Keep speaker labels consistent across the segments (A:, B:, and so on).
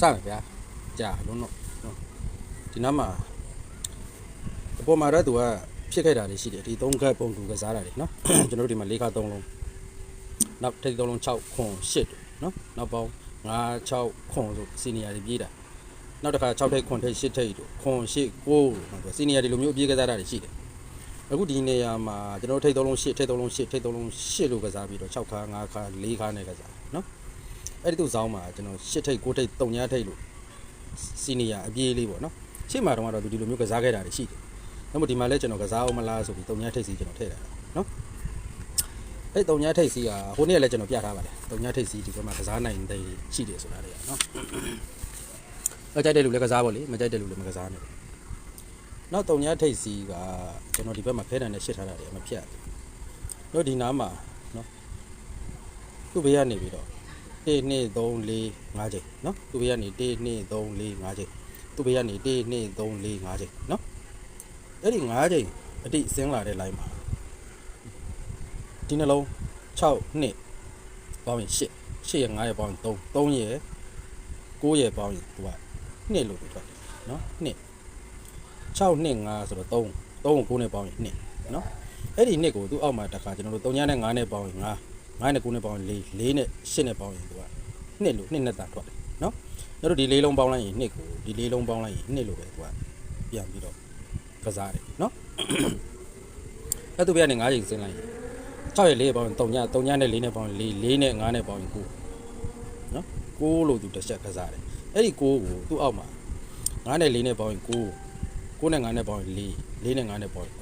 A: စမယ်ဗျာကြာလုံးတော့နော်ဒီနားမှာအပေါ်မှာတော့သူကဖြစ်ခဲ့တာတွေရှိတယ်ဒီ၃ခက်ပုံတူကစားတာတွေနော်ကျွန်တော်တို့ဒီမှာ၄ခါ၃လုံးနောက်ထိပ်၃လုံး6ခွန်8နော်နောက်ပေါင်း9 6ခွန်ဆိုစီနီယာတွေပြေးတာနောက်တစ်ခါ6ထိပ်ခွန်ထိပ်8ထိပ်တို့ခွန်8 9တို့စီနီယာတွေလိုမျိုးပြေးကစားတာတွေရှိတယ်အခုဒီနေရာမှာကျွန်တော်တို့ထိပ်၃လုံး8ထိပ်၃လုံး8ထိပ်၃လုံး8လို့ကစားပြီးတော့6ခါ9ခါ4ခါနဲ့ကစားနော် အဲ့ဒီသူ့ဇောင်းမှာကျွန်တော်ရှစ်ထိပ်ကိုထိပ်တုံညာထိပ်လို့စီနီယာအပြေးလေးပေါ့နော်ရှေ့မှာတော့ကတော့သူဒီလိုမျိုးကစားခဲ့တာတွေရှိတယ်။နောက်မှဒီမှာလဲကျွန်တော်ကစားအောင်မလားဆိုပြီးတုံညာထိပ်စီကျွန်တော်ထည့်တာနော်။အဲ့တုံညာထိပ်စီကဟိုနေ့ကလည်းကျွန်တော်ပြထားပါတယ်။တုံညာထိပ်စီဒီဘက်မှာကစားနိုင်တဲ့ရှိတယ်ဆိုတာတွေကနော်။အကြိုက်တဲ့လူလည်းကစားပါလေမကြိုက်တဲ့လူလည်းမကစားနဲ့။နောက်တုံညာထိပ်စီကကျွန်တော်ဒီဘက်မှာဖဲတန်နဲ့ရှစ်ထားတာတွေမဖြတ်ဘူး။တော့ဒီနားမှာနော်သူ့ဘေးကနေပြီးတော့ 1 2 3 4 5ချိန်နော်သူဘေးကနေ1 2 3 4 5ချိန်သူဘေးကနေ1 2 3 4 5ချိန်နော်အဲ့ဒီ5ချိန်အတိဆင်းလာတဲ့ line မှာဒီနှလုံး6နှစ်ပေါင်းရင်8 8ရဲ့9ရဲ့ပေါင်းရင်3 3ရဲ့9ရဲ့ပေါင်းရင်သူက2လို့ပြောတယ်နော်2 6နှစ်5ဆိုတော့3 3ကို9နဲ့ပေါင်းရင်2နော်အဲ့ဒီ2ကိုသူ့အောက်မှာတစ်ခါကျွန်တော်တို့3ညနဲ့9နဲ့ပေါင်းရင်9 9နဲ့9နဲ့ပေါင်းရင်4 4နဲ့8နဲ့ပေါင်းရင်သူကနှစ်လို့နှစ်နဲ့တာထွက်တယ်နော်ကျွန်တော်ဒီလေးလုံးပေါင်းလိုက်ရင်နှစ်ကိုဒီလေးလုံးပေါင်းလိုက်ရင်နှစ်လို့ပဲသူကပြန်ပြီးတော့ကစားတယ်နော်အဲ့သူပြကနေ9ချိန်ဆင်းလိုက်ရင်6ရဲ့4ပေါင်းရင်3ည3ညနဲ့4နဲ့ပေါင်းရင်4 4နဲ့9နဲ့ပေါင်းရင်9နော်9လို့သူတစ်ချက်ကစားတယ်အဲ့ဒီ9ကိုသူ့အောက်မှာ9နဲ့4နဲ့ပေါင်းရင်9 9နဲ့9နဲ့ပေါင်းရင်4 4နဲ့9နဲ့ပေါင်းရင်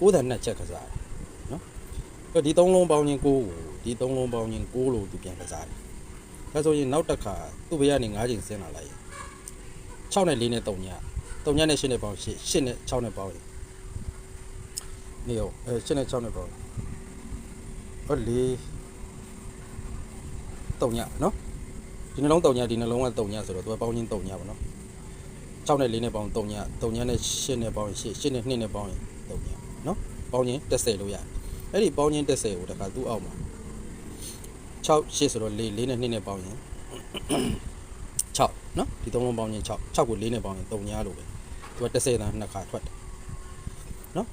A: 9 9တန်နှစ်ချက်ကစားတယ် အဲ့ဒီသုံးလုံးပေါင်းချင်း6ကိုဒီသုံးလုံးပေါင်းချင်း6လို့သူပြန်ကစားတယ်။ဒါဆိုရင်နောက်တစ်ခါသူ့ဘေးကနေ9ချိန်ဆင်းလာလိုက်ရင်6နဲ့4နဲ့3ည3ညနဲ့8နဲ့ပေါင်း8 8နဲ့6နဲ့ပေါင်းရင်နေရောအဲ8နဲ့6နဲ့ပေါင်းဟောလေ3ညနော်ဒီနှလုံး3ညဒီနှလုံးက3ညဆိုတော့သူကပေါင်းချင်း3ညပါနော်6နဲ့4နဲ့ပေါင်း3ည3ညနဲ့8နဲ့ပေါင်းရင်8 8နဲ့2နဲ့ပေါင်းရင်3ညနော်ပေါင်းချင်း10လို့ရတယ် အဲ့ဒီပေါင်းချင်း30ကိုတခါသူ့အောက်မှာ6 8ဆိုတော့4 4နဲ့2နဲ့ပေါင်းရင်6နော်ဒီသုံးလုံးပေါင်းချင်း6 6ကို4နဲ့ပေါင်းရင်3ညာလို့ပဲသူက30တန်းနှစ်ခါထွက်တယ်နော်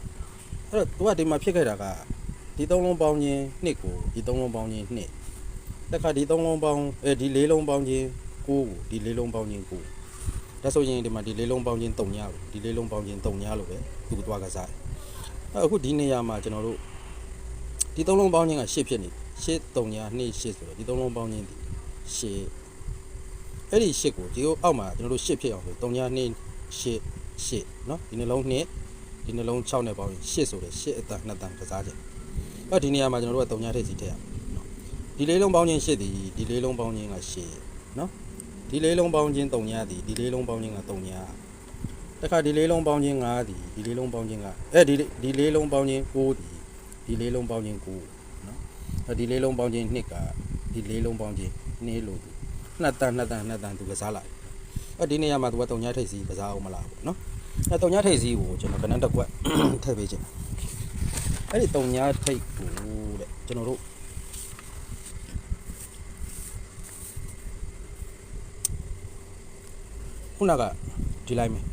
A: အဲ့တော့သူကဒီမှာဖြစ်ခဲ့တာကဒီသုံးလုံးပေါင်းချင်း2ကိုဒီသုံးလုံးပေါင်းချင်း2တခါဒီသုံးလုံးပေါင်းအဲဒီ၄လုံးပေါင်းချင်း9ကိုဒီ၄လုံးပေါင်းချင်း9ဒါဆိုရင်ဒီမှာဒီ၄လုံးပေါင်းချင်း3ညာကိုဒီ၄လုံးပေါင်းချင်း3ညာလို့ပဲသူကသွားကစားတယ်အဲ့အခုဒီနေရာမှာကျွန်တော်တို့ ဒီသုံးလုံးပေါင်းခြင်းက8ဖြစ်နေ8 3ညာ2 8ဆိုတော့ဒီသုံးလုံးပေါင်းခြင်းဒီ8အဲ့ဒီ8ကိုဒီအောက်မှာကျွန်တော်တို့8ဖြစ်အောင်ဆို3ညာ2 8 8เนาะဒီနှလုံး2ဒီနှလုံး6နဲ့ပေါင်းရင်8ဆိုတဲ့8အတန်2တန်ကစားခြင်းအဲ့ဒီနေရာမှာကျွန်တော်တို့က3ညာထိပ်စီထည့်ရမယ်เนาะဒီလေးလုံးပေါင်းခြင်း8ဒီဒီလေးလုံးပေါင်းခြင်းက8เนาะဒီလေးလုံးပေါင်းခြင်း3ညာဒီဒီလေးလုံးပေါင်းခြင်းက3ညာတခါဒီလေးလုံးပေါင်းခြင်း5ဒီဒီလေးလုံးပေါင်းခြင်းကအဲဒီဒီလေးလုံးပေါင်းခြင်း9ဒီ ဒီလေးလုံးပေါင်းခြင်း9နော်အဲဒီလေးလုံးပေါင်းခြင်း2ကဒီလေးလုံးပေါင်းခြင်း2လို့နှစ်တန်နှစ်တန်နှစ်တန်သူကစားလိုက်အဲဒီနေရာမှာသူကတုံညာထိပ်စီကစားအောင်မလားပေါ့နော်အဲတုံညာထိပ်စီကိုကျွန်တော်ကနန်းတစ်ကွက်ထည့်ပေးခြင်းအဲ့ဒီတုံညာထိပ်ကိုတဲ့ကျွန်တော်တို့ခုနကဒီလိုက်မယ်နော်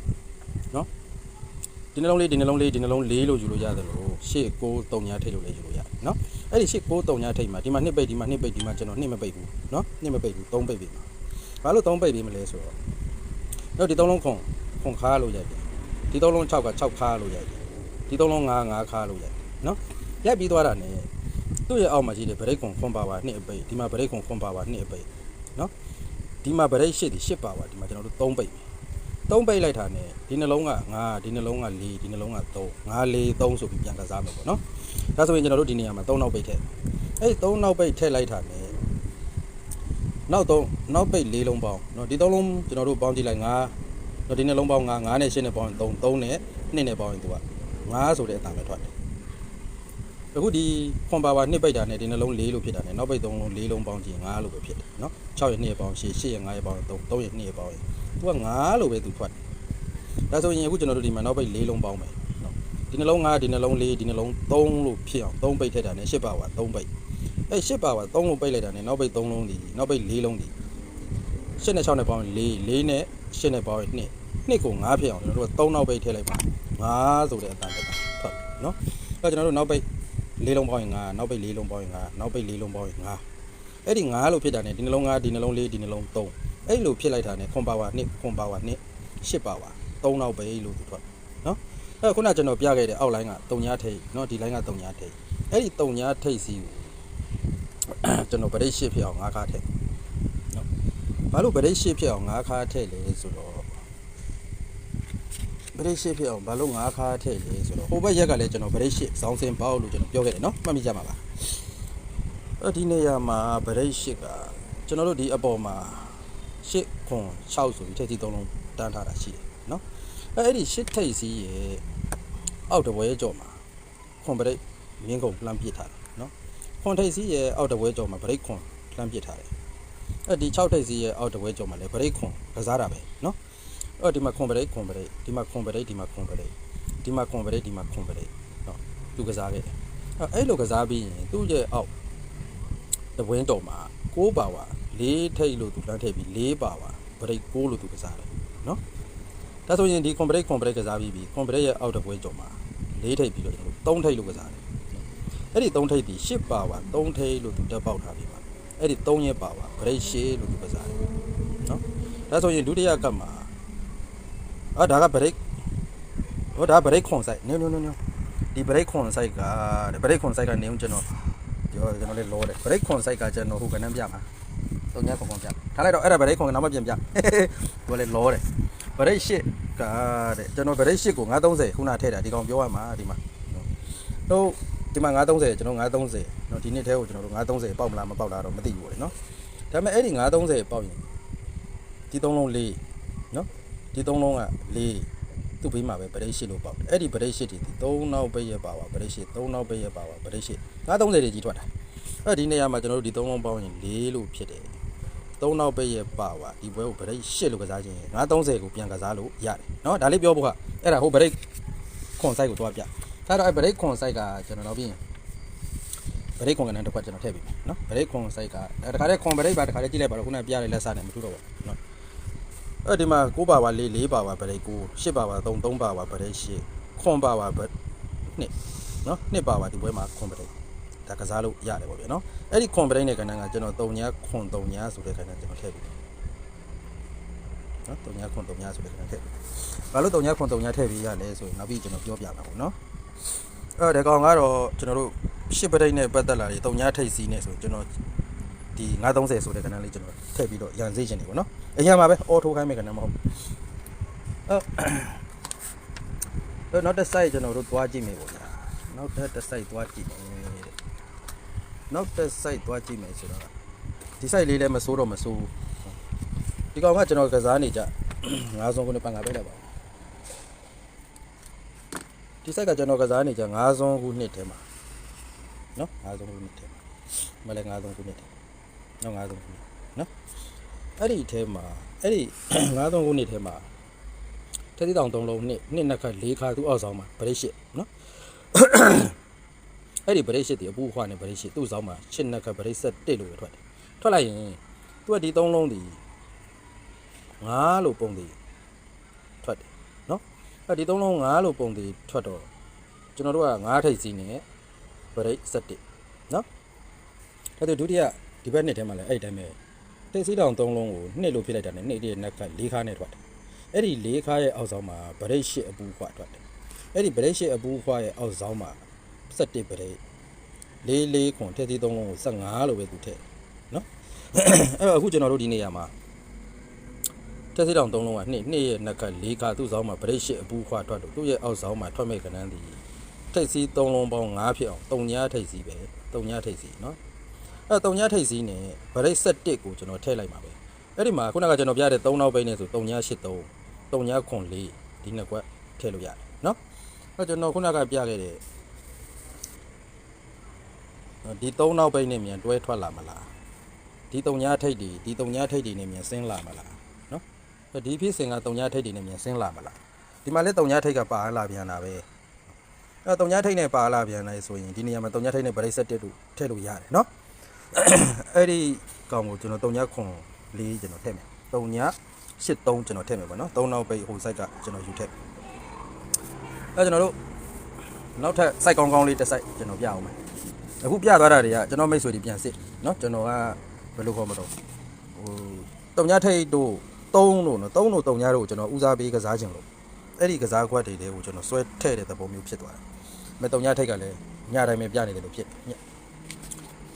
A: ဒီနှလုံးလေးဒီနှလုံးလေးဒီနှလုံးလေးလို့ယူလို့ရတယ်လို့ရှေ့6 3ညာထိတ်လို့လည်းယူလို့ရတယ်နော်အဲ့ဒီရှေ့6 3ညာထိတ်မှာဒီမှာနှစ်ပိတ်ဒီမှာနှစ်ပိတ်ဒီမှာကျွန်တော်နှစ်မပိတ်ဘူးနော်နှစ်မပိတ်ဘူး3ပိတ်ပြီမှာဘာလို့3ပိတ်ပြီမလဲဆိုတော့တော့ဒီ3လုံးခွန်ခွန်ခါလို့ရတယ်ဒီ3လုံး6က6ခါလို့ရတယ်ဒီ3လုံး9 9ခါလို့ရတယ်နော်ရိုက်ပြီးသွားတာ ਨੇ သူ့ရဲ့အောက်မှာရှိတဲ့ဗရိတ်ခွန်ခွန်ပါပါနှစ်အပိတ်ဒီမှာဗရိတ်ခွန်ခွန်ပါပါနှစ်အပိတ်နော်ဒီမှာဗရိတ်ရှစ်ဒီရှစ်ပါပါဒီမှာကျွန်တော်တို့3ပိတ် ပြီ သုံးပိတ်လိုက်တာ ਨੇ ဒီနှလုံးက9ဒီနှလုံးက4ဒီနှလုံးက3 9 4 3ဆိုပြီးပြန်ကစားမယ်ပေါ့နော်ဒါဆိုရင်ကျွန်တော်တို့ဒီနေရာမှာ3နောက်ပိတ်ထည့်အဲ့ဒီ3နောက်ပိတ်ထည့်လိုက်တာ ਨੇ နောက်3နောက်ပိတ်4လုံးပေါင်းเนาะဒီ3လုံးကျွန်တော်တို့ပေါင်းကြည့်လိုက်9တော့ဒီနှလုံးပေါင်း9 9နဲ့8နဲ့ပေါင်းရင်3 3နဲ့2နဲ့ပေါင်းရင်သူက9ဆိုတဲ့အတန်ပဲထွက်တယ်အခုဒီခွန်ပါပါနှစ်ပိတ်တာနဲ့ဒီနှလုံး4လို့ဖြစ်တာနဲ့နောက်ပိတ်3လုံး4လုံးပေါင်းကြည့်ရင်9လို့ပဲဖြစ်တယ်เนาะ6ရဲ့2ရဲ့ပေါင်း8 8ရဲ့9ရဲ့ပေါင်း3 3ရဲ့2ရဲ့ပေါင်းရင် သူက9လို့ပဲသူထွက်တယ်ဒါဆိုရင်အခုကျွန်တော်တို့ဒီမှာနောက်ပိတ်၄လုံးပေါင်းမယ်နော်ဒီနှလုံး9ဒီနှလုံး4ဒီနှလုံး3လို့ဖြစ်အောင်3ပိတ်ထည့်တာနဲ့10ပါဝါ3ပိတ်အဲ10ပါဝါ3လို့ပိတ်လိုက်တာနဲ့နောက်ပိတ်3လုံးဒီနောက်ပိတ်4လုံးဒီ8နဲ့6နဲ့ပေါင်း4 4နဲ့8နဲ့ပေါင်း2 2ကို9ဖြစ်အောင်ကျွန်တော်တို့က3နောက်ပိတ်ထည့်လိုက်ပါ9ဆိုတဲ့အတန်တက်တာဟုတ်နော်အဲ့တော့ကျွန်တော်တို့နောက်ပိတ်၄လုံးပေါင်းရင်9နောက်ပိတ်၄လုံးပေါင်းရင်9နောက်ပိတ်၄လုံးပေါင်းရင်9 အဲ့ဒီ9လို့ဖြစ်တာ ਨੇ ဒီနှလုံး9ဒီနှလုံး4ဒီနှလုံး3အဲ့လိုဖြစ်လိုက်တာ ਨੇ ခွန်ပါဝါ2ခွန်ပါဝါ2 8ပါဝါ3နောက်ပိတ်လို့သူထွက်နော်အဲ့ခုနကျွန်တော်ပြခဲ့တဲ့အောက်လိုင်းက3ညာထိတ်နော်ဒီလိုင်းက3ညာထိတ်အဲ့ဒီ3ညာထိတ်စီကိုကျွန်တော်ဗရိတ်8ဖြစ်အောင်9ခါထည့်နော်ဘာလို့ဗရိတ်8ဖြစ်အောင်9ခါထည့်လဲဆိုတော့ဗရိတ်ရှိဖြစ်အောင်ဘာလို့ငါးခါထည့်လဲဆိုတော့ဟိုဘက်ရက်ကလည်းကျွန်တော်ဗရိတ်ရှိစောင်းစင်ပေါက်လို့ကျွန်တော်ပြောခဲ့တယ်နော်မှတ်မိကြပါပါ အဲ့ဒီနေရာမှာဗရိတ်ရှိကကျွန်တော်တို့ဒီအပေါ်မှာရှစ်ခွန်6ဆိုပြီးထည့်စီသုံးလုံးတန်းထားတာရှိတယ်နော်အဲ့အဲ့ဒီရှစ်ထိတ်စီရဲ့အောက်တပွဲကြော်မှာခွန်ဗရိတ်မြင်းကုန်လှမ်းပစ်ထားတယ်နော်ခွန်ထိတ်စီရဲ့အောက်တပွဲကြော်မှာဗရိတ်ခွန်လှမ်းပစ်ထားတယ်အဲ့ဒီ6ထိတ်စီရဲ့အောက်တပွဲကြော်မှာလည်းဗရိတ်ခွန်ကစားတာပဲနော်အော်ဒီမှာခွန်ပရိတ်ခွန်ပရိတ်ဒီမှာခွန်ပရိတ်ဒီမှာခွန်ပရိတ်ဒီမှာခွန်ပရိတ်ဒီမှာခွန်ပရိတ်နော်သူကစားခဲ့တယ်အဲ့အဲ့လိုကစားပြီးရင်သူ့ရဲ့အောက် တဝင်းတော်မှာ6ပါဝါ4ထိတ်လို့သူလမ်းထိတ်ပြီး4ပါဝါပရိတ်6လို့သူကစားတယ်နော်ဒါဆိုရင်ဒီခွန်ပရိတ်ခွန်ပရိတ်ကစားပြီးပြီခွန်ပရိတ်ရဲ့အောက်တဝင်းတော်မှာ4ထိတ်ပြီးတော့ကျွန်တော်3ထိတ်လို့ကစားတယ်အဲ့ဒီ3ထိတ်ဒီ10ပါဝါ3ထိတ်လို့သူတက်ပေါက်ထားပြီးပါအဲ့ဒီ3ရဲ့ပါဝါပရိတ်10လို့သူကစားတယ်နော်ဒါဆိုရင်ဒုတိယကပ်မှာအော်ဒါက break ဟိုဒါ break ခွန်ဆိုင်နင်းနင်းနင်းဒီ break ခွန်ဆိုင်ကတဲ့ break ခွန်ဆိုင်ကနေဦးကျွန်တော် ပြောကျွန်တော်လေးလောတယ် break ခွန်ဆိုင်ကကျွန်တော်ဟိုကနန်းပြမှာတုံညာခွန်ခွန်ပြထားလိုက်တော့အဲ့ဒါ break ခွန်ကနောက်မှပြန်ပြပြောလေးလောတယ် break ရှစ်ကတဲ့ကျွန်တော် break ရှစ်ကို930ခုနထည့်တာဒီကောင်ပြောရမှာဒီမှာဟိုဒီမှာ930ကျွန်တော်930เนาะဒီနှစ်ထဲကိုကျွန်တော်တို့930ပေါက်မလားမပေါက်လားတော့မသိဘူးလေเนาะဒါပေမဲ့အဲ့ဒီ930ပေါက်ရင်ဒီသုံးလုံးလေးเนาะ ဒီသုံးလုံးကလေးသူ့ဘေးမှာပဲဗရိတ်ရှိလို့ပေါက်တယ်အဲ့ဒီဗရိတ်ရှိတွေဒီသုံးနောက်ပိတ်ရပါပါဗရိတ်ရှိသုံးနောက်ပိတ်ရပါပါဗရိတ်ရှိ 930တွေကြီးထွက်တာအဲ့ဒီနေရာမှာကျွန်တော်တို့ဒီသုံးလုံးပေါင်းရင်4လို့ဖြစ်တယ်သုံးနောက်ပိတ်ရပါပါဒီဘွဲကိုဗရိတ်ရှိလို့ကစားခြင်း930ကိုပြန်ကစားလို့ရတယ်เนาะဒါလေးပြောဖို့ကအဲ့ဒါဟိုဗရိတ်ခွန်ဆိုင်ကိုတွားပြဒါတော့အဲ့ဗရိတ်ခွန်ဆိုင်ကကျွန်တော်တော့ပြီးရင်ဗရိတ်ခွန်ကလည်းတစ်ခွက်ကျွန်တော်ထည့်ပြီเนาะဗရိတ်ခွန်ဆိုင်ကတခါတည်းခွန်ဗရိတ်ပါတခါတည်းကြည့်လိုက်ပါတော့ခုနကပြရတဲ့လက်စားနဲ့မထူတော့ဘူးเนาะ အဲ့ဒီမှာ6ပါပါ4 4ပါပါဗရိတ်9 10ပါပါ3 3ပါပါဗရိတ်10ခွန်ပါပါဗနှစ်နော်နှစ်ပါပါဒီဘွဲမှာခွန်ဗရိတ် ဒါကစားလို့ရတယ်ပေါ့ဗျာနော်အဲ့ဒီခွန်ဗရိတ်နဲ့ကဏ္ဍကကျွန်တော်3ညာခွန်3ညာဆိုတဲ့ကဏ္ဍကျွန်တော်ထည့်ပြီနော်3ညာခွန်3ညာဆိုတဲ့ကဏ္ဍထည့်ပြီဘာလို့3ညာခွန်3ညာထည့်ပြီးရလဲဆိုရင်နောက်ပြီးကျွန်တော်ပြောပြမှာပေါ့နော်အဲ့ဒီကောင်ကတော့ကျွန်တော်တို့ရှစ်ပရိတ်နဲ့ပတ်သက်လာတယ်3ညာထိတ်စီးနဲ့ဆိုကျွန်တော်ဒီ930ဆိုတဲ့ကဏ္ဍလေးကျွန်တော်ထည့်ပြီးတော့ရန်စေးခြင်းနေပေါ့နော်အရင်မှာပဲအော်ထိုးခိုင်းမယ်ကနမဟုတ်အဲ့တော့နောက်တစ် site ကျွန်တော်တို့သွားကြည့်မယ်ပေါ့ဗျာနောက်တစ်တစ် site သွားကြည့်မယ်တဲ့ နောက်တစ် site သွားကြည့်မယ်ဆိုတော့ဒီ site လေးလည်းမစိုးတော့မစိုးဘူးဒီကောင်ကကျွန်တော်ကစားနေကြငါးစုံခုနှစ်ပန်ကပဲလိုက်ပါဒီ site ကကျွန်တော်ကစားနေကြငါးစုံခုနှစ်ထဲမှာနော်ငါးစုံခုနှစ်ထဲမှာမလဲငါးစုံခုနှစ်ထဲနော်ငါးစုံခုနှစ်နော်အဲ့ဒီအဲမှာအဲ့ဒီ93ခုနှစ်ထဲမှာတတိတောင်3လုံးနှစ်နှစ်နှစ်ခါ၄ခါသူ့အောက်ဆောင်မှာဗရိတ်ရှစ်နော် အဲ့ဒီဗရိတ်ရှစ်ဒီအပူခွာနေဗရိတ်ရှစ်သူ့ဆောင်မှာရှစ်နှစ်ခါဗရိတ်ဆက်တစ်လို့ပဲထွက်တယ်ထွက်လိုက်ရင်သူကဒီ3လုံးဒီ9လို့ပုံတည်ထွက်တယ်နော်အဲ့ဒီ3လုံး9လို့ပုံတည်ထွက်တော့ကျွန်တော်တို့က9ထိပ်စီးနေဗရိတ်ဆက်တစ်နော်အဲ့ဒါဒုတိယဒီဘက်နှစ်ထဲမှာလည်းအဲ့ဒီတိုင်းပဲတိတ်စီးတောင်၃လုံးကိုနှစ်လို့ဖြစ်လိုက်တာနဲ့နှစ်တည်းနက်က၄ခါနဲ့ထွက်တယ်အဲ့ဒီ၄ခါရဲ့အောက်ဆောင်မှာဗရိတ်ရှစ်အပူခွာထွက်တယ်အဲ့ဒီဗရိတ်ရှစ်အပူခွာရဲ့အောက်ဆောင်မှာ 17ဗရိတ်၄၄ခွန်ထည့်သီး၃လုံးကို15လို့ပဲသူထည့်နော်အဲ့တော့အခုကျွန်တော်တို့ဒီနေရာမှာတက်စီတောင်၃လုံးကနှစ်နှစ်ရဲ့နက်က၄ခါသူ့ဆောင်မှာဗရိတ်ရှစ်အပူခွာထွက်လို့သူ့ရဲ့အောက်ဆောင်မှာထွက်မဲ့ကဏ္ဍဒီထိတ်စီ၃လုံးပေါင်း9ဖြစ်အောင်၃ညာထိတ်စီပဲ၃ညာထိတ်စီနော်အဲတုံညာထိတ်စီးနဲ့ဗရိတ်7ကိုကျွန်တော်ထည့်လိုက်ပါပဲအဲ့ဒီမှာခုနကကျွန်တော်ပြတဲ့3နောက်ပိတ်နဲ့ဆို3ညာ83 3ညာခွန်4ဒီနှစ်ကွက်ထည့်လို့ရတယ်နော်အဲ့ကျွန်တော်ခုနကပြခဲ့တဲ့ ဒီ3နောက်ပိတ်နဲ့မြန်တွဲထွက်လာမလားဒီ3ညာထိတ်တွေဒီ3ညာထိတ်တွေနဲ့မြန်ဆင်းလာမလားနော်အဲ့ဒီဖြစ်စဉ်က3ညာထိတ်တွေနဲ့မြန်ဆင်းလာမလားဒီမှာလဲ3ညာထိတ်ကပါလာပြန်တာပဲအဲ့3ညာထိတ်နဲ့ပါလာပြန်တယ်ဆိုရင်ဒီနေရာမှာ3ညာထိတ်နဲ့ဗရိတ်7တို့ထည့်လို့ရတယ်နော်အဲ့ဒီကောင်ကိုကျွန်တော်တုံညခွန်လေးကျွန်တော်ထည့်မယ်3ည83ကျွန်တော်ထည့်မယ်ပေါ့နော်3နောက်ပိတ်ဟို site ကကျွန်တော်ယူထည့်အဲကျွန်တော်တို့နောက်ထပ် site ကောင်းကောင်းလေးတစ် site ကျွန်တော်ပြအောင်မယ် အခုပြသွားတာတွေကကျွန်တော်မိတ်ဆွေတွေပြန်စစ်เนาะကျွန်တော်ကဘယ်လိုခေါ်မလို့ဟိုတုံညထိတ်တို့3လို့နော်3လို့တုံညတို့ကိုကျွန်တော်ဦးစားပေးကစားခြင်းလို့အဲ့ဒီကစားခွက်တွေတွေကိုကျွန်တော်ဆွဲထည့်တဲ့သဘောမျိုးဖြစ်သွားတယ်မဲ့တုံညထိတ်ကလည်းညတိုင်းပဲပြနေတယ်လို့ဖြစ်ည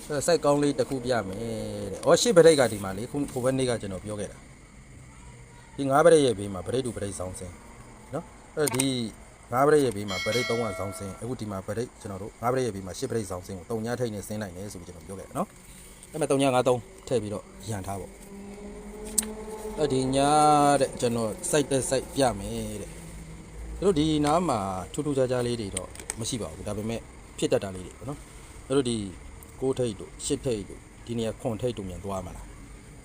A: ဆိုတော့ site ကောင်းလေးတစ်ခုပြမယ်တဲ့။အော်ရှေ့ဗရိတ်ကဒီမှာလေခုဟိုဘက်နေ့ကကျွန်တော်ပြောခဲ့တာ။ဒီငါးဗရိတ်ရဲ့ဘေးမှာဗရိတ်တူဗရိတ်ဆောင်းစင်းနော်။အဲ့တော့ဒီ ငါးဗရိတ်ရဲ့ဘေးမှာဗရိတ်၃ကဆောင်းစင်းအခုဒီမှာဗရိတ်ကျွန်တော်တို့ငါးဗရိတ်ရဲ့ဘေးမှာရှစ်ဗရိတ်ဆောင်းစင်းကိုတုံညာထိတ်နဲ့ဆင်းနိုင်တယ်ဆိုပြီးကျွန်တော်ပြောခဲ့တာနော်။အဲ့မဲ့တုံညာ၅၃ထည့်ပြီးတော့ရန်ထားပေါ့။အဲ့ဒီညာတဲ့ကျွန်တော် site တဲ့ site ပြမယ်တဲ့။တို့ဒီနားမှာထူးထူးခြားခြားလေးတွေတော့မရှိပါဘူး။ဒါပေမဲ့ဖြစ်တတ်တာလေးတွေပေါ့နော်။တို့ဒီ6ထိပ်တို့10ထိပ်တို့ဒီနေရာ9ထိပ်တို့မြန်သွားမလား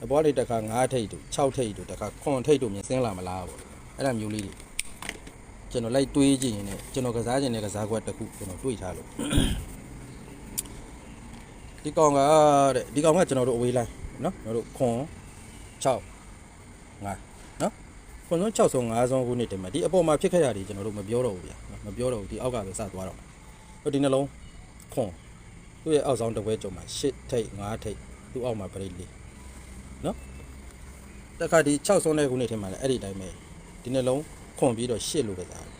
A: အပေါ်လေးတစ်ခါ9ထိပ်တို့6ထိပ်တို့တစ်ခါ9ထိပ်တို့မြန်ဆင်းလာမလားပေါ့အဲ့ဒါမျိုးလေးတွေ ကျွန်တော်လိုက်တွေးကြည့်ရင်လည်းကျွန်တော်ကစားခြင်းနဲ့ကစားကွက်တစ်ခုကျွန်တော်တွေးထားလို့ဒီကောင်ကတဲ့ဒီကောင်ကကျွန်တော်တို့အဝေးလိုင်းနော်ကျွန်တော်တို့ခွန်6 5နော်ခွန်ဆုံး6ဆုံး5ဆုံးခုနှစ်တည်းမှာဒီအပေါ်မှာဖြစ်ခဲ့ရတယ်ကျွန်တော်တို့မပြောတော့ဘူးဗျာမပြောတော့ဘူးဒီအောက်ကပဲစသွားတော့ဟိုဒီနှလုံးခွန်သူ့ရဲ့အောက်ဆောင်တစ်ပွဲကြုံမှာ8ထိပ်5ထိပ်သူ့အောက်မှာပရိတ်လေးနော်တခါဒီ6ဆုံးတဲ့ခုနှစ်ထဲမှာလည်းအဲ့ဒီတိုင်းပဲဒီနှလုံး ခွန်ပြီးတော့8လို့ကစားတယ်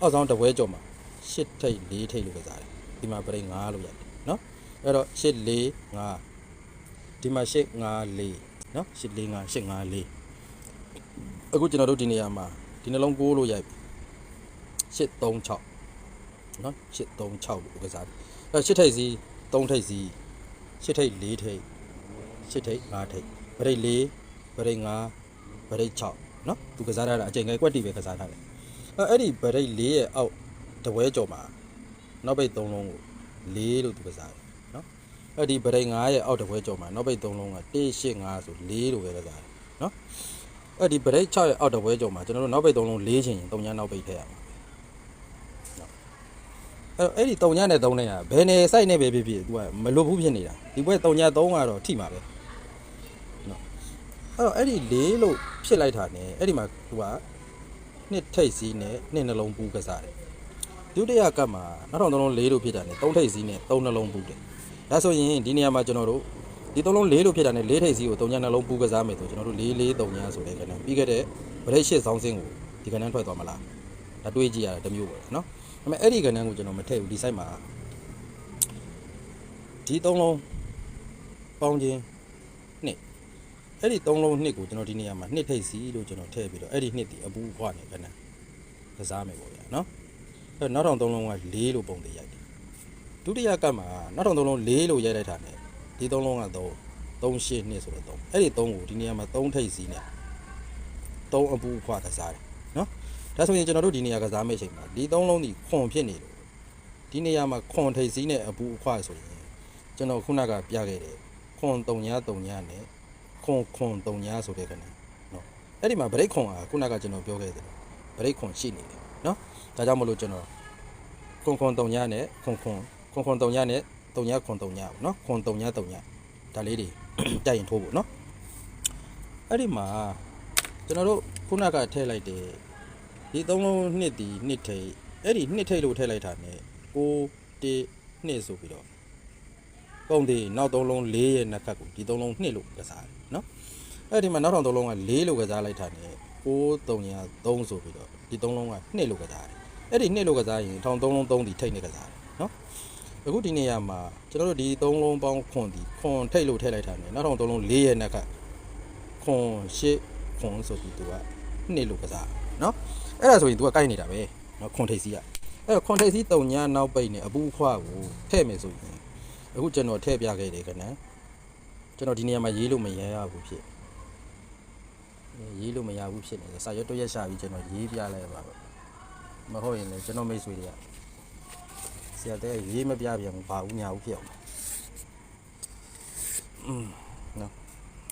A: အောက်ဆောင်တစ်ပွဲကြုံမှာ8ထိပ်4ထိပ်လို့ကစားတယ်ဒီမှာပရိတ်5လို့ရတယ်နော်အဲ့တော့8 4 5ဒီမှာ8 5 4နော်8 4 5 8 5 4အခုကျွန်တော်တို့ဒီနေရာမှာဒီနှလုံး6လို့ရိုက်ပြီ8 3 6နော်8 3 6လို့ကစားတယ်အဲရှစ်ထိပ်စီ3ထိပ်စီရှစ်ထိပ်4ထိပ်ရှစ်ထိပ်5ထိပ်ဗရိတ်4ဗရိတ်5ဗရိတ်6 နော်သူကစားထားတာအချိန်ငယ်ကွက်တီပဲကစားထားတယ်အဲအဲ့ဒီဗရိတ်4ရဲ့အောက်တပွဲကြော်မှာနောက်ပိတ်3လုံးကို4လို့သူကစားတယ်နော်အဲ့ဒီဗရိတ်5ရဲ့အောက်တပွဲကြော်မှာနောက်ပိတ်3လုံးက1 8 5ဆို4လို့ပဲကစားတယ်နော်အဲ့ဒီဗရိတ်6ရဲ့အောက်တပွဲကြော်မှာကျွန်တော်တို့နောက်ပိတ်3လုံး4ချင်ရင်3ညနောက်ပိတ်ထည့်ရမှာအဲ့တော့အဲ့ဒီ3ညနဲ့3နဲ့ကဘယ်နေစိုက်နေပဲဖြစ်ဖြစ် तू ကမလွတ်ဘူးဖြစ်နေတာဒီဘွဲ3ည3ကတော့ထိမှာပဲနော် အဲ့တော့အဲ့ဒီ4လို့ဖြစ်လိုက်တာ ਨੇ အဲ့ဒီမှာ तू ကနှစ်ထိတ်စီးနဲ့နှစ်နှလုံးပူးကစားတယ်ဒုတိယကပ်မှာနောက်တော့3လုံး4လို့ဖြစ်တာ ਨੇ 3ထိတ်စီးနဲ့3နှလုံးပူးတယ်ဒါဆိုရင်ဒီနေရာမှာကျွန်တော်တို့ဒီ3လုံး4လို့ဖြစ်တာ ਨੇ 4ထိတ်စီးကို3ညနှလုံးပူးကစားမယ်ဆိုကျွန်တော်တို့4 4 3ညဆိုတဲ့ကဏ္ဍပြီးခဲ့တဲ့ဗရိတ်ရှစ်ဆောင်းစင်းကိုဒီကဏ္ဍထွက်သွားမလားဒါတွေးကြည့်ရတယ်တစ်မျိုးပေါ့နော် ဒါပေမဲ့အဲ့ဒီကဏ္ဍကိုကျွန်တော်မထည့်ဘူးဒီ site မှာဒီသုံးလုံးပေါင်းခြင်းနှစ် အဲ့ဒီသုံးလုံးနှစ်ကိုကျွန်တော်ဒီနေရာမှာနှစ်ထိပ်စီလို့ကျွန်တော်ထည့်ပြီးတော့အဲ့ဒီနှစ်ဒီအပူခွာနေကဏ္ဍကစားမယ်ပေါ့ဗျာနော်အဲ့နောက်ထောင်သုံးလုံးက၄လို့ပုံသေးရိုက်တယ်ဒုတိယကပ်မှာနောက်ထောင်သုံးလုံး၄လို့ရိုက်လိုက်တာ ਨੇ ဒီသုံးလုံးက3 3ရှစ်နှစ်ဆိုတော့3အဲ့ဒီ3ကိုဒီနေရာမှာ3ထိပ်စီနဲ့3အပူခွာကစားတယ်နော်ဒါဆိုရင်ကျွန်တော်တို့ဒီနေရာကစားမယ့်အချိန်မှာဒီသုံးလုံးဒီခွန်ဖြစ်နေလို့ဒီနေရာမှာခွန်ထိပ်စည်းနဲ့အပူအခွဆိုရင်ကျွန်တော်ခုနကပြခဲ့တယ်ခွန်3ည3ညနဲ့ ခွန်ခွန်3ညဆိုတဲ့ခဏနော်အဲ့ဒီမှာဗရိတ်ခွန်ကခုနကကျွန်တော်ပြောခဲ့တယ်ဗရိတ်ခွန်ရှိနေတယ်နော်ဒါကြောင့်မလို့ကျွန်တော်ခွန်ခွန်3ညနဲ့ခွန်ခွန်ခွန်ခွန်3ညနဲ့3ညခွန်3ညပေါ့နော်ခွန်3ည3ညဒါလေးတွေတက်ရင်ထိုးဖို့နော်အဲ့ဒီမှာကျွန်တော်တို့ခုနကထည့်လိုက်တယ်ဒီသုံးလုံးနှစ်ဒီနှစ်ထိပ်အဲ့ဒီနှစ်ထိပ်လို့ထည့်လိုက်တာ ਨੇ 6 1နှစ်ဆိုပြီးတော့ ပုံသေးနောက်သုံးလုံး၄ရဲ့နှစ်ဖက်ကိုဒီသုံးလုံး2လို့ကစားတယ်နော်အဲ့ဒီမှာနောက်ထောင်သုံးလုံးက4လို့ကစားလိုက်တာ ਨੇ 6 3ရ3ဆိုပြီးတော့ဒီသုံးလုံးက2လို့ကစားတယ်အဲ့ဒီ2လို့ကစားရင်ထောင်သုံးလုံး3ဒီထိတ်နေကစားတယ်နော်အခုဒီနေရာမှာကျွန်တော်တို့ဒီသုံးလုံးပေါင်းခွန်ဒီခွန်ထိတ်လို့ထည့်လိုက်တာ ਨੇ နောက်ထောင်သုံးလုံး4ရဲ့နှစ်ဖက်ခွန်8ခွန်ဆိုပြီးသူက2လို့ကစားနော်အဲ့ဒါဆိုရင်သူကကိုက်နေတာပဲနော်ခွန်ထိတ်စီကအဲ့တော့ခွန်ထိတ်စီ3ညနောက်ပိတ်နေအပူခွားကိုထည့်မယ်ဆိုရင် အခုကျွန်တော်ထည့်ပြခဲ့တယ်ခဏကျွန်တော်ဒီနေရာမှာရေးလို့မရရဘူးဖြစ်ရေးလို့မရဘူးဖြစ်နေတယ်စာရွက်တရက်ရှာပြီးကျွန်တော်ရေးပြလိုက်ပါပဲမဟုတ်ရင်လည်းကျွန်တော်မိတ်ဆွေတွေကဆရာတဲ့ရေးမပြပြန်ဘာဘူးညာဘူးဖြစ်အောင်อืมနော်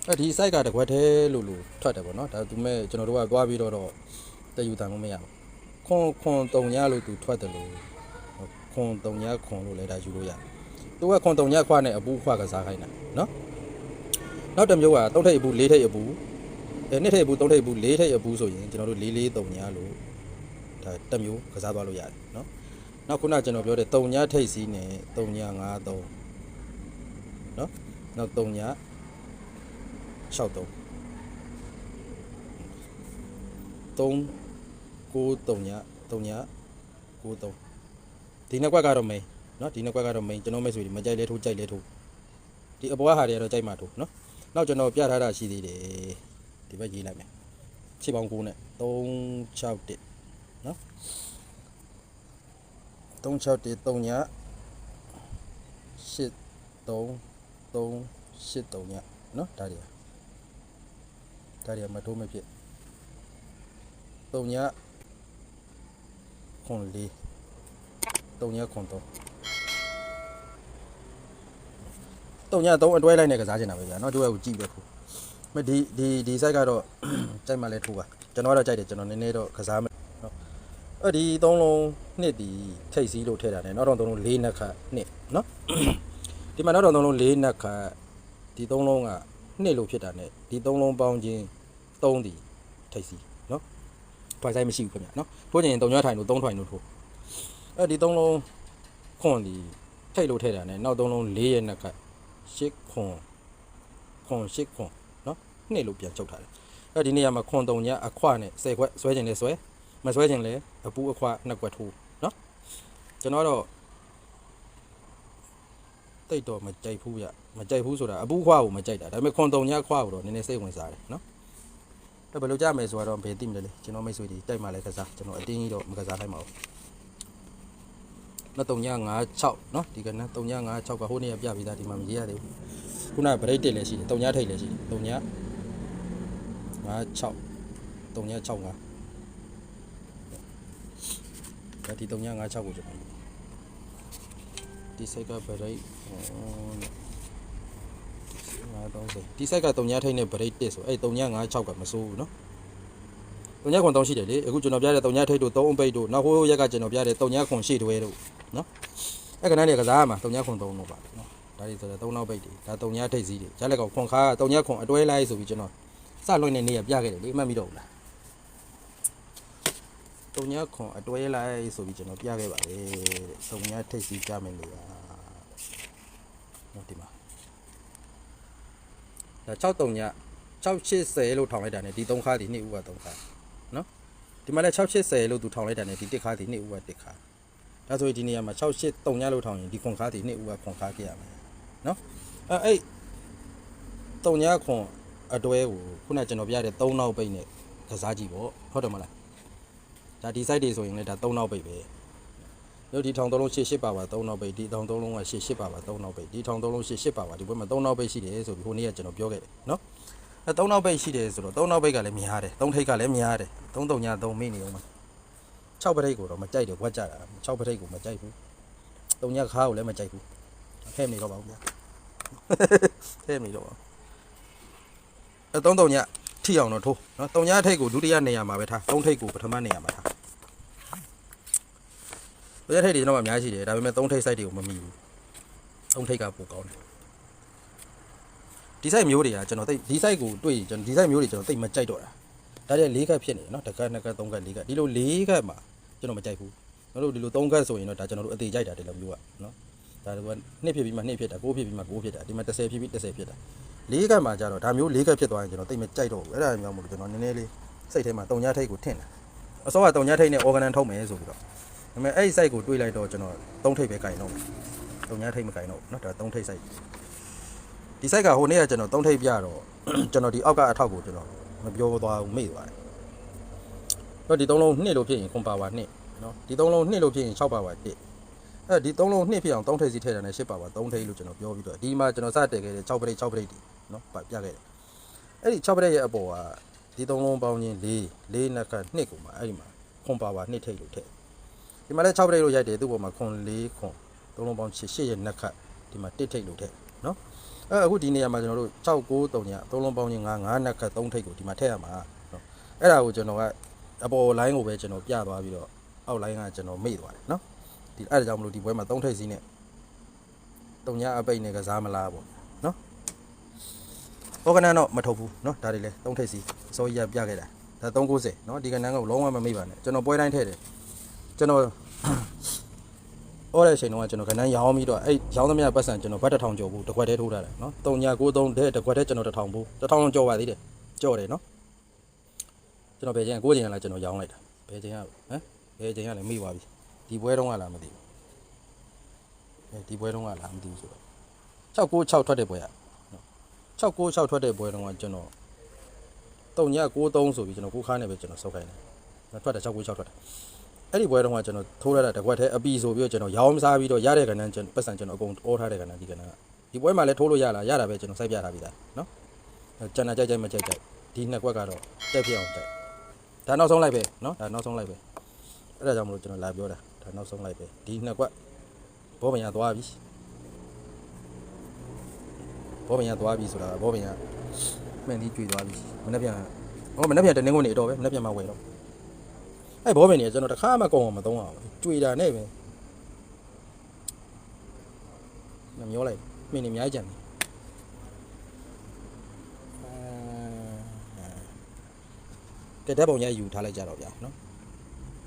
A: အဲ့ဒီ site ကတကွက်သေးလို့လို့ထွက်တယ်ပေါ့နော်ဒါသူမဲ့ကျွန်တော်တို့ကသွားပြီးတော့တော့တယူတန်လို့မရဘူးခွန်ခွန်တုံရလို့သူထွက်တယ်လို့ခွန်တုံရခွန်လို့လည်းဒါယူလို့ရတယ် သူကခွန်တုံညခွနဲ့အပူခွကစားခိုင်းတာနော်နောက်တစ်မျိုးကသုံးထိပ်အပူလေးထိပ်အပူအဲနှစ်ထိပ်ဘူးသုံးထိပ်ဘူးလေးထိပ်အဘူးဆိုရင်ကျွန်တော်တို့လေးလေးတုံညာလို့ဒါတစ်မျိုးကစားသွားလို့ရတယ်နော်နောက်ခုနကျွန်တော်ပြောတဲ့တုံညာထိပ်စီးနဲ့တုံညာ5 3နော်နောက်တုံညာ6 3 3 9တုံညာတုံညာ9 3ဒီနှစ်ကွက်ကတော့ main နော်ဒီနှစ်ကွက်ကတော့ main ကျွန်တော်မိတ်ဆွေတွေမကြိုက်လဲထိုးကြိုက်လဲထိုးဒီအပေါ်ဟာတွေကတော့ကြိုက်မှထိုးနော်နောက်ကျွန်တော်ပြထားတာရှိသေးတယ်ဒီဘက်ရေးလိုက်မယ်ခြေပေါင်း9နဲ့3 6 1နော်3 6 1 3ညာ8 3 3 8 3ညာနော်ဒါတွေဒါတွေမထိုးမဖြစ်3ညာခွန်လေး3ညာခွန်3 တုံညာသုံးအတွဲလိုက်နဲ့ကစားချင်တာပဲဗျာနော်တို့ကကိုကြည့်ပဲခုမဒီဒီဒီ site ကတော့ကြိုက်မှလဲထိုးပါကျွန်တော်ကတော့ကြိုက်တယ်ကျွန်တော်နည်းနည်းတော့ကစားမယ်နော်အဲ့ဒီသုံးလုံးနှစ်ဒီထိတ်စည်းလို့ထည့်တာ ਨੇ နောက်တော့သုံးလုံး၄နှစ်ခါနှစ်နော်ဒီမှာနောက်တော့သုံးလုံး၄နှစ်ခါဒီသုံးလုံးကနှစ်လို့ဖြစ်တာ ਨੇ ဒီသုံးလုံးပေါင်းခြင်း၃ဒီထိတ်စည်းနော်ဖိုင်ဆိုင်မရှိဘူးခင်ဗျာနော်ထိုးခြင်းသုံးညထိုင်လို့သုံးထိုင်လို့ထိုးအဲ့ဒီသုံးလုံးခွန်ဒီထိတ်လို့ထည့်တာ ਨੇ နောက်သုံးလုံး၄ရက်နှစ်ခါ တ် ရှစ်ခွန်ခွန်ရှစ်ခွန်เนาะနှစ်လို့ပြန်ချုပ်ထားတယ်အဲ့ဒီနေရာမှာခွန်တုံညာအခွနဲ့10ခွက်ဆွဲခြင်းလဲဆွဲမဆွဲခြင်းလဲအပူအခွနှစ်ခွက်ထိုးเนาะကျွန်တော်တော့တိတ်တော့မကြိုက်ဘူးဗျမကြိုက်ဘူးဆိုတာအပူခွကိုမကြိုက်တာဒါပေမဲ့ခွန်တုံညာခွကိုတော့နည်းနည်းစိတ်ဝင်စားတယ်เนาะအဲ့ဘယ်လိုကြမယ်ဆိုတော့ဘယ်သိမလဲလေကျွန်တော်မိတ်ဆွေတွေတိုက်မှလဲကစားကျွန်တော်အတင်းကြီးတော့မကစားနိုင်ပါဘူး နော်3ည56เนาะဒီကနေ့3ည56ကဟိုနေ့ကပြပြီးသားဒီမှာမရေးရသေးဘူးခုနက break တက်လည်းရှိတယ်3ညထိတ်လည်းရှိတယ်3ည56 3ည65ဒါဒီ3ည56ကိုကျွန်တော်ဒီစိတ်က break ငါ30ဒီစိတ်က3ညထိတ်နဲ့ break တက်ဆိုအဲ့3ည56ကမစိုးဘူးเนาะ3ညခွန်3ရှိတယ်လေအခုကျွန်တော်ပြတဲ့3ညထိတ်တို့3အုံပိတ်တို့နောက်ဟိုရက်ကကျွန်တော်ပြတဲ့3ညခွန်ရှေ့တွဲတို့ နော်အဲ့ကနန်းတွေကစားရမှာတုံညာခွန်သုံးလို့ပါနော်ဒါတွေဆိုတော့သုံးနောက်ပိတ်တွေဒါတုံညာထိတ်စည်းတွေကြားလက်ကောင်ခွန်ခါတုံညာခွန်အတွဲလိုက်ဆိုပြီးကျွန်တော်စလွှင့်နေနေရပြခဲ့တယ်လေမှတ်မိတော့ဘူးလားတုံညာခွန်အတွဲလိုက်ဆိုပြီးကျွန်တော်ပြခဲ့ပါလေတုံညာထိတ်စည်းပြမယ်နေရနော်ဒီမှာဒါ6တုံညာ680လို့ထောင်လိုက်တာ ਨੇ ဒီ3ခါဒီ2ဥက3ခါနော်ဒီမှာလည်း680လို့သူထောင်လိုက်တာ ਨੇ ဒီ1ခါဒီ2ဥက1ခါ ဒါဆိုရင်ဒီနေရာမှာ68တုံညလို့ထောင်ရင်ဒီခွန်ခါးဒီနှစ်ဦးကခွန်ခါးခဲ့ရမယ်နော်အဲအဲ့တုံညခွန်အတွဲကိုခုနကကျွန်တော်ပြတဲ့3နောက်ပိတ်နဲ့ကစားကြည့်ပေါ့ဟုတ်တယ်မလားဒါဒီ site တွေဆိုရင်လည်းဒါ3နောက်ပိတ်ပဲတို့ဒီထောင်သုံးလုံး88ပါပါ3နောက်ပိတ်ဒီထောင်သုံးလုံးက88ပါပါ3နောက်ပိတ်ဒီထောင်သုံးလုံး88ပါပါဒီဘက်မှာ3နောက်ပိတ်ရှိတယ်ဆိုပြီးဟိုနေ့ကကျွန်တော်ပြောခဲ့တယ်နော်အဲ3နောက်ပိတ်ရှိတယ်ဆိုတော့3နောက်ပိတ်ကလည်းများတယ်3ထိပ်ကလည်းများတယ်3တုံည3မိနေအောင်ပါ 6ပရိတ်ကိုတော့မကြိုက်တယ်ဝက်ကြတာ6ပရိတ်ကိုမကြိုက်ဘူးတုံညခါကိုလည်းမကြိုက်ဘူးထဲမနေတော့ပါဘူးဗျာထဲမနေတော့ပါအဲ3တုံညထိအောင်တော့ထိုးနော်တုံညထိတ်ကိုဒုတိယနေရာမှာပဲထား3ထိတ်ကိုပထမနေရာမှာထားဘယ်ထိတ်တွေကျွန်တော်မှအများကြီးတယ်ဒါပေမဲ့3ထိတ် site တွေကိုမမီဘူး3ထိတ်ကပိုကောင်းတယ်ဒီ site မျိုးတွေကကျွန်တော်သိဒီ site ကိုတွေ့ရင်ကျွန်တော်ဒီ site မျိုးတွေကျွန်တော်သိမကြိုက်တော့တာဒါတည်း၄ခက်ဖြစ်နေတယ်နော်တစ်ခက်နှစ်ခက်သုံးခက်လေးခက်ဒီလို၄ခက်မှာ ကျွန်တော်မကြိုက်ဘူးကျွန်တော်တို့ဒီလို၃ခက်ဆိုရင်တော့ဒါကျွန်တော်တို့အသေးကြိုက်တာတယ်လို့မျိုးอ่ะနော်ဒါကနှစ်ဖြစ်ပြီးမှနှစ်ဖြစ်တာ၉ဖြစ်ပြီးမှ၉ဖြစ်တာဒီမှာ30ဖြစ်ပြီး30ဖြစ်တာ၄ခက်မှာကျတော့ဒါမျိုး၄ခက်ဖြစ်သွားရင်ကျွန်တော်သိမကြိုက်တော့ဘူးအဲ့ဒါမျိုးမို့လို့ကျွန်တော်နည်းနည်းလေးစိတ်ထဲမှာတုံညာထိတ်ကိုထင်တယ်အစောကတုံညာထိတ်နဲ့ organ ထုတ်မယ်ဆိုပြီးတော့ဒါပေမဲ့အဲ့ဒီ site ကိုတွေးလိုက်တော့ကျွန်တော်၃ထိတ်ပဲကင်တော့တုံညာထိတ်မကင်တော့နော်ဒါ၃ထိတ် site ဒီ site ကဟိုနေ့ကကျွန်တော်၃ထိတ်ပြတော့ကျွန်တော်ဒီအောက်ကအထောက်ကိုကျွန်တော်မပြောသွားဘူးမေ့သွားတယ် တော့ဒီ၃လုံးနှစ်လို့ဖြစ်ရင်ခွန်ပါဝါနှစ်နော်ဒီ၃လုံးနှစ်လို့ဖြစ်ရင်6ပါဝါ1အဲဒီ၃လုံးနှစ်ဖြစ်အောင်3ထိပ်စီထည့်တာနဲ့10ပါဝါ3ထိပ်လို့ကျွန်တော်ပြောပြီးတော့ဒီမှာကျွန်တော်စတည်ခဲ့တဲ့6ပရိတ်6ပရိတ်ဒီနော်ပြခဲ့တယ်အဲ့ဒီ6ပရိတ်ရဲ့အပေါ်ကဒီ၃လုံးပေါင်းချင်း4 4နှစ်ခတ်နှစ်ကိုမှအဲ့ဒီမှာခွန်ပါဝါနှစ်ထိပ်လို့ထည့်ဒီမှာလည်း6ပရိတ်လို့ရိုက်တယ်သူ့ပေါ်မှာခွန်4ခွန်၃လုံးပေါင်း8 8ရဲ့နှစ်ခတ်ဒီမှာ1ထိပ်လို့ထည့်နော်အဲအခုဒီနေရာမှာကျွန်တော်တို့6 9 3ည3လုံးပေါင်းချင်း9 9နှစ်ခတ်3ထိပ်ကိုဒီမှာထည့်ရမှာနော်အဲ့ဒါကိုကျွန်တော်က အပေါ် line ကိုပဲကျွန်တော်ပြသွားပြီးတော့အောက် line ကကျွန်တော်မေ့သွားတယ်နော်ဒီအဲ့ဒါကြောင့်မလို့ဒီပွဲမှာ3ထိပ်စီးနဲ့တုံညာအပိတ်နဲ့ကစားမလားပေါ့နော်โอ ဩကနန်းတော့မထုတ်ဘူးเนาะဒါတွေလဲသုံးထိပ်စီအစိုးရပြခဲ့တာဒါ390เนาะဒီကနန်းကလုံးဝမမေ့ပါနဲ့ကျွန်တော်ပွဲတိုင်းထည့်တယ်ကျွန်တော် ဩတဲ့အချိန်တုန်းကကျွန်တော်ကနန်းရောင်းပြီးတော့အဲ့ရောင်းသမျှပတ်စံကျွန်တော်ဘတ်တစ်ထောင်ကျော်ဘူးတစ်ခွက်တည်းထိုးထားတယ်เนาะ3993တဲ့တစ်ခွက်တည်းကျွန်တော်တစ်ထောင်ဘူးတစ်ထောင်လုံးကျော်ပါသေးတယ်ကျော်တယ်เนาะ ကျွန်တော်ဘယ်ချိန်ကိုချိန်ကလာကျွန်တော်ရောင်းလိုက်တာဘယ်ချိန်ကဟမ်ဘယ်ချိန်ကလည်းမေ့ပါပြီဒီပွဲတုန်းကလားမသိဘူးအဲဒီပွဲတုန်းကလားမသိဘူးဆိုတော့696ထွက်တဲ့ပွဲက 696ထွက်တဲ့ပွဲတုန်းကကျွန်တော်3993ဆိုပြီးကျွန်တော်ကိုခါနဲ့ပဲကျွန်တော်စောက်ခိုင်းတယ်ထွက်တယ်696ထွက်တယ်အဲ့ဒီပွဲတုန်းကကျွန်တော်ထိုးရတာတစ်ခွက်တည်းအပီဆိုပြီးတော့ကျွန်တော်ရောင်းစားပြီးတော့ရတဲ့ကဏ္ဍကျွန်တော်ပတ်စံကျွန်တော်အကုန်အောထားတဲ့ကဏ္ဍဒီကဏ္ဍကဒီပွဲမှာလည်းထိုးလို့ရလားရတာပဲကျွန်တော်စိုက်ပြထားပြီးသားเนาะကျွန်တော်ကြိုက်ကြိုက်မကြိုက်ကြိုက်ဒီနှစ်ကွက်ကတော့တက်ပြအောင်ကြိုက် ဒါနောက်ဆုံးလိုက်ပဲเนาะဒါနောက်ဆုံးလိုက်ပဲအဲ့ဒါကြောင့်မလို့ကျွန်တော်လာပြောတာဒါနောက်ဆုံးလိုက်ပဲဒီနှစ်ကွက်ဘောပင်ရသွားပြီဘောပင်ရသွားပြီဆိုတာဘောပင်ရမှန်ဒီကျွေသွားပြီမနေ့ပြန်ဟောမနေ့ပြန်တနင်္ဂနွေနေတော့ပဲမနေ့ပြန်မှဝယ်တော့ အဲ့ဘောပင်နေကျွန်တော်တစ်ခါမှကောင်းအောင်မသုံးအောင်ကြွေတာနဲ့ပဲညမျောလိုက်မင်းနေအများကြီးကြံတယ် ဓာတ်ပုံရယူထားလိုက်ကြတော့ဗျာနော်